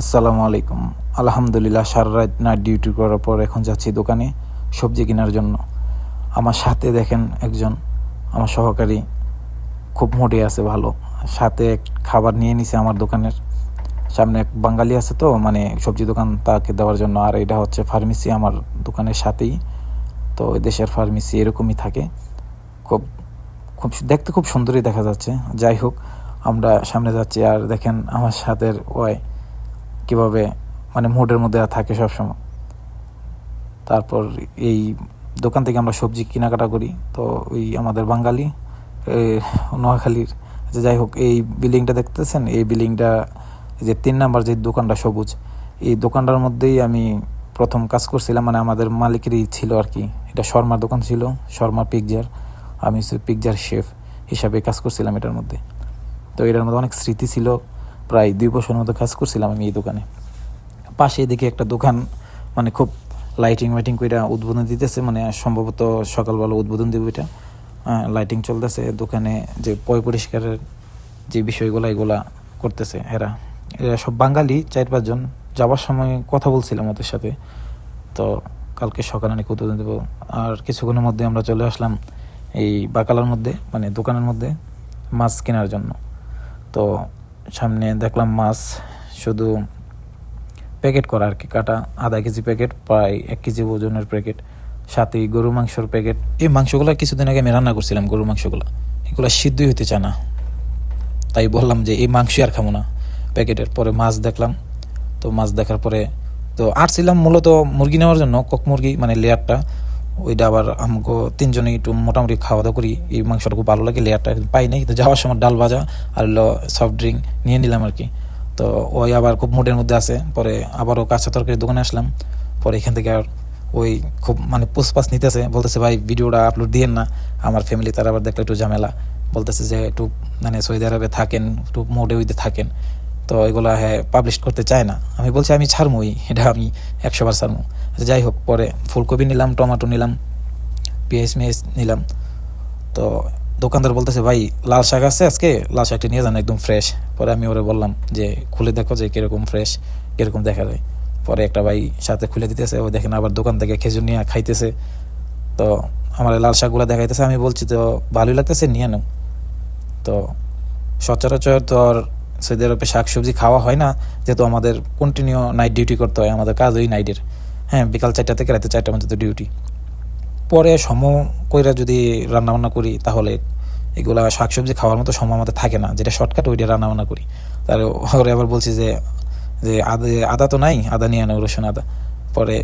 আসসালামু আলাইকুম। আলহামদুলিল্লাহ, সারা রাত নাইট ডিউটি করার পর এখন যাচ্ছি দোকানে সবজি কেনার জন্য। আমার সাথে দেখেন একজন, আমার সহকারী খুব মোটে আছে, ভালো। সাথে এক খাবার নিয়ে নিছে আমার দোকানের। সামনে এক বাঙালি আছে তো মানে সবজি দোকান তাকে দেওয়ার জন্য। আর এটা হচ্ছে ফার্মেসি আমার দোকানের সাথেই। তো দেশের ফার্মেসি এরকমই থাকে। খুব খুব দেখতে খুব সুন্দরই দেখা যাচ্ছে। যাই হোক, আমরা সামনে যাচ্ছি। আর দেখেন আমার সাথে ওই কীভাবে মানে মুডের মধ্যে থাকে সবসময়। তারপর এই দোকান থেকে আমরা সবজি কেনাকাটা করি। তো ওই আমাদের বাঙালি নোয়াখালীর যে যাই হোক, এই বিল্ডিংটা দেখতেছেন? এই বিল্ডিংটা যে তিন নাম্বার যে দোকানটা সবুজ, এই দোকানটার মধ্যেই আমি প্রথম কাজ করছিলাম। মানে আমাদের মালিকেরই ছিল আর কি। এটা শর্মার দোকান ছিল শর্মা পিকজার। আমি পিকজার শেফ হিসাবে কাজ করছিলাম এটার মধ্যে। তো এটার মধ্যে অনেক স্মৃতি ছিল। প্রায় দুই বছরের মতো কাজ করছিলাম আমি এই দোকানে। পাশে এদিকে একটা দোকান মানে খুব লাইটিং ওয়াইটিং করে উদ্বোধন দিতেছে মানে সম্ভবত সকালবেলা উদ্বোধন দেবে এটা। লাইটিং চলতেছে, দোকানে যে পয় পরিষ্কারের যে বিষয়গুলো, এগুলা করতেছে এরা। এরা সব বাঙালি, চার পাঁচজন। যাওয়ার সময় কথা বলছিলাম ওদের সাথে। তো কালকে সকালে নাকি উদ্বোধন দেবো। আর কিছুক্ষণের মধ্যে আমরা চলে আসলাম এই বাকালার মধ্যে মানে দোকানের মধ্যে, মাছ কেনার জন্য। তো সামনে দেখলাম মাছ শুধু প্যাকেট করা আর কি, কাটা আধা কেজি প্যাকেট, প্রায় এক কেজি ওজনের প্যাকেট, সাথে গরু মাংসর প্যাকেট। এই মাংসগুলো কিছুদিন আগে আমি রান্না করছিলাম গরু মাংসগুলো। এগুলো সিদ্ধই হতে চায় না। তাই বললাম যে এই মাংস আর খাব না। প্যাকেটের পরে মাছ দেখলাম। তো মাছ দেখার পরে তো আসছিলাম মূলত মুরগি নেওয়ার জন্য, কক মুরগি মানে লেয়ারটা। ওইটা আবার আমাকে তিনজনে একটু মোটামুটি খাওয়া দাওয়া করি। এই মাংসটা খুব ভালো লাগে, লেয়ারটা কিন্তু পাই নাই তো যাওয়ার সময় ডাল ভাজা আর হলো সফট ড্রিঙ্ক নিয়ে নিলাম আর কি তো ওই আবার খুব মুডের মধ্যে আছে, পরে আবারও কাঁচা তরকারি দোকানে আসলাম। পরে এখান থেকে আর ওই খুব মানে পুষপাস নিতেছে, বলতেছে, ভাই, ভিডিওটা আপলোড দিয়েন না, আমার ফ্যামিলি তারা আবার দেখলে একটু ঝামেলা। বলতেছে যে, একটু মানে সৌদি আরবে থাকেন, একটু মোডে উইতে থাকেন। তো এগুলো হ্যাঁ পাবলিশ করতে চায় না। আমি বলছি আমি ছাড়মই এটা আমি একশো বার ছাড়মু। আচ্ছা, যাই হোক পরে ফুলকপি নিলাম টমেটো নিলাম পেঁয়াজ মেয়াজ নিলাম। তো দোকানদার বলতেছে ভাই লাল শাক আছে আজকে লাল শাকটা নিয়ে যান একদম ফ্রেশ পরে আমি ওরে বললাম যে খুলে দেখো যে কীরকম ফ্রেশ কীরকম দেখা যায়। পরে একটা ভাই সাথে খুলে দিতেছে ও দেখেন আবার দোকান থেকে খেজুর নিয়ে খাইতেছে। তো আমার লাল শাকগুলো দেখাইতেছে আমি বলছি তো ভালোই লাগতেছে নিয়ে নাও। তো সচরাচর তো আর সৌদি আরবে শাক সবজি খাওয়া হয় না, যেহেতু আমাদের কন্টিনিউ নাইট ডিউটি করতে হয়, আমাদের কাজ ওই নাইটের হ্যাঁ বিকাল চারটা থেকে রাতে চারটা পর্যন্ত ডিউটি পরে সম কইরা যদি রান্নাবান্না করি, তাহলে এগুলা শাকসবজি খাওয়ার মতো সময় আমাদের থাকে না, যেটা শর্টকাট ওইটা রান্নাবান্না করি। তার ওরে আবার বলছি যে যে আদা আদা তো নাই, আদা নিয়ে আনো, রসুন, আদা। পরে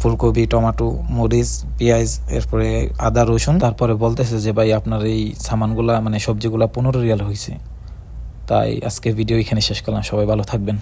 ফুলকপি, টমেটো, মরিচ, পেঁয়াজ, এরপরে আদা, রসুন, তারপরে বলতেছে যে, ভাই আপনার এই সামানগুলা মানে সবজিগুলা পনেরো রিয়াল হয়েছে তাই আজকে ভিডিও এখানে শেষ করলাম। সবাই ভালো থাকবেন।